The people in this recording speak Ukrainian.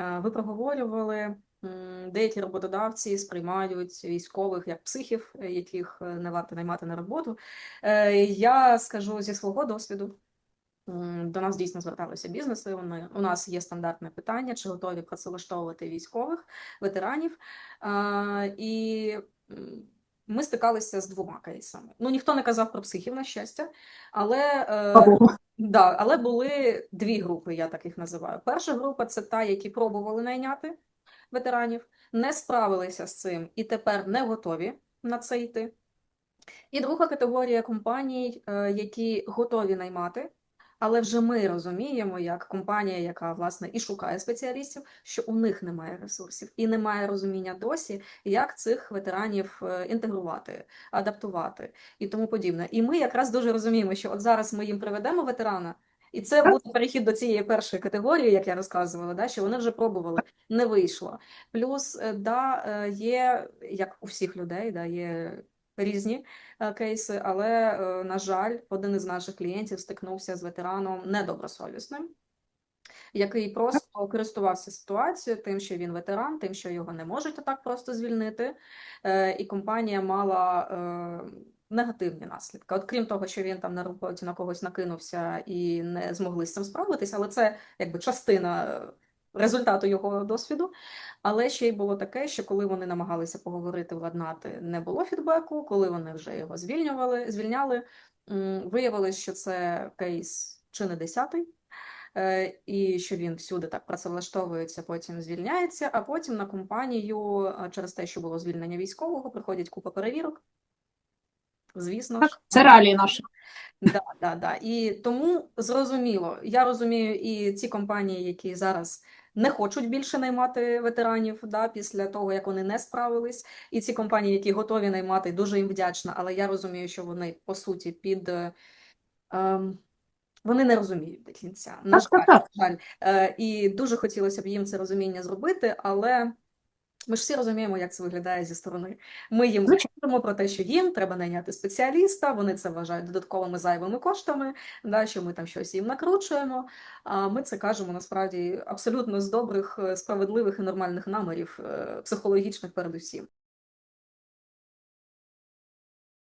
Е, Ви проговорювали, деякі роботодавці сприймають військових як психів, е, яких е, не варто наймати на роботу. Я скажу зі свого досвіду. До нас дійсно зверталися бізнеси. Вони у нас є стандартне питання, чи готові працевлаштовувати військових ветеранів. І ми стикалися з двома кейсами. Ну ніхто не казав про психів, на щастя, але е, Да, але були дві групи, я так їх називаю. Перша група це та, які пробували найняти ветеранів, не справилися з цим і тепер не готові на це йти. І друга категорія компаній, е, які готові наймати, але вже ми розуміємо, як компанія, яка власне і шукає спеціалістів, що у них немає ресурсів і немає розуміння досі, як цих ветеранів е, інтегрувати, адаптувати і тому подібне. І ми якраз дуже розуміємо, що от зараз ми їм приведемо ветерана. І це буде перехід до цієї першої категорії, як я розказувала, да, що вони вже пробували, не вийшло. Плюс, е, да, е, є, як у всіх людей, да, є різні е, кейси, але, е, на жаль, один із наших клієнтів стикнувся з ветераном недобросовісним, який просто користувався ситуацією, тим, що він ветеран, тим, що його не можуть так просто звільнити, е, і компанія мала негативні наслідки. От крім того, що він там на роботі на когось накинувся і не змогли з цим справитися, але це якби частина результату його досвіду. Але ще й було таке, що коли вони намагалися поговорити, владнати, не було фідбеку. Коли вони вже його звільнювали, звільняли, виявилось, що це кейс чи не десятий. Е, І що він всюди так працевлаштовується, потім звільняється, а потім на компанію е, через те, що було звільнення військового, приходять купа перевірок. Звісно ж, це реалії наші. Да, да, да. І тому зрозуміло, я розумію і ці компанії, які зараз не хочуть більше наймати ветеранів, да, після того, як вони не справились, і ці компанії, які готові наймати, дуже їм вдячна, але я розумію, що вони по суті під е, ем, вони не розуміють до кінця. На жаль, жаль. Е, і дуже хотілося б їм це розуміння зробити, але ми ж всі розуміємо, як це виглядає зі сторони. Ми їм говоримо про те, що їм треба найняти спеціаліста, вони це вважають додатковими зайвими коштами, да, що ми там щось їм накручуємо. А ми це кажемо насправді абсолютно з добрих, е, справедливих і нормальних намірів, е, психологічних передусім.